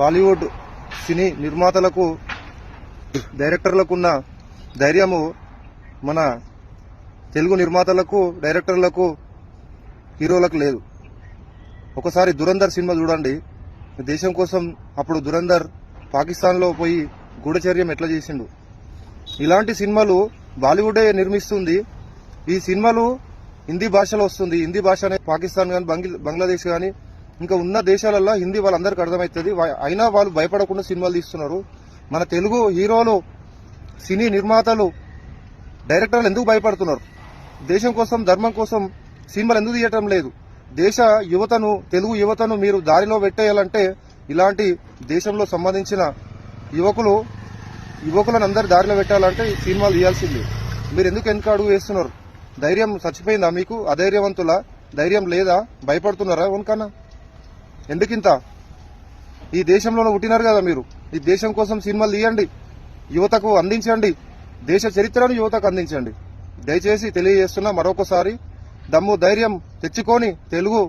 బాలీవుడ్ సినీ నిర్మాతలకు డైరెక్టర్లకు ఉన్న ధైర్యము మన తెలుగు నిర్మాతలకు డైరెక్టర్లకు హీరోలకు లేదు. ఒకసారి దురందర్ సినిమా చూడండి. దేశం కోసం అప్పుడు దురందర్ పాకిస్తాన్లో పోయి గూఢచర్యం ఎట్లా చేసిండు. ఇలాంటి సినిమాలు బాలీవుడే నిర్మిస్తుంది. ఈ సినిమాలు హిందీ భాషలో వస్తుంది. హిందీ భాష అనేది పాకిస్తాన్ కానీ బంగ్లాదేశ్ కానీ ఇంకా ఉన్న దేశాలలో హిందీ వాళ్ళందరికీ అర్థమవుతుంది. అయినా వాళ్ళు భయపడకుండా సినిమాలు తీస్తున్నారు. మన తెలుగు హీరోలు సినీ నిర్మాతలు డైరెక్టర్లు ఎందుకు భయపడుతున్నారు? దేశం కోసం ధర్మం కోసం సినిమాలు ఎందుకు తీయటం లేదు? దేశ యువతను తెలుగు యువతను మీరు దారిలో పెట్టేయాలంటే ఇలాంటి దేశంలో సంబంధించిన యువకులు యువకులను అందరు దారిలో పెట్టాలంటే సినిమాలు తీయాల్సిందే. మీరు ఎందుకు ఎందుకు అడుగు వేస్తున్నారు? ధైర్యం చచ్చిపోయిందా మీకు? అధైర్యవంతుల? ధైర్యం లేదా? భయపడుతున్నారా ఉనకన్నా ఎందుకింత? ఈ దేశంలోనే పుట్టినారు కదా మీరు. ఈ దేశం కోసం సినిమాలు తీయండి యువతకు అందించండి దేశ చరిత్రను యువతకు అందించండి. దయచేసి తెలియజేస్తున్నా మరొకసారి దమ్ము ధైర్యం తెచ్చుకొని తెలుగు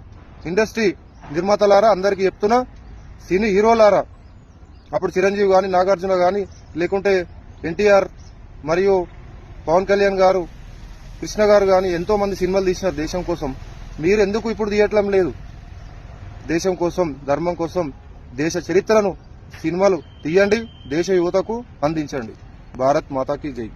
ఇండస్ట్రీ నిర్మాతలారా అందరికీ చెప్తున్నా సినీ హీరోలారా అప్పుడు చిరంజీవి కానీ నాగార్జున కానీ లేకుంటే ఎన్టీఆర్ మరియు పవన్ కళ్యాణ్ గారు కృష్ణ గారు కానీ ఎంతో మంది సినిమాలు తీసినారు దేశం కోసం. మీరు ఎందుకు ఇప్పుడు తీయట్లం లేదు? దేశం కోసం ధర్మం కోసం దేశ చరిత్రను సినిమాలు తీయండి దేశ యువతకు అందించండి. భారత్ మాతాకి జై.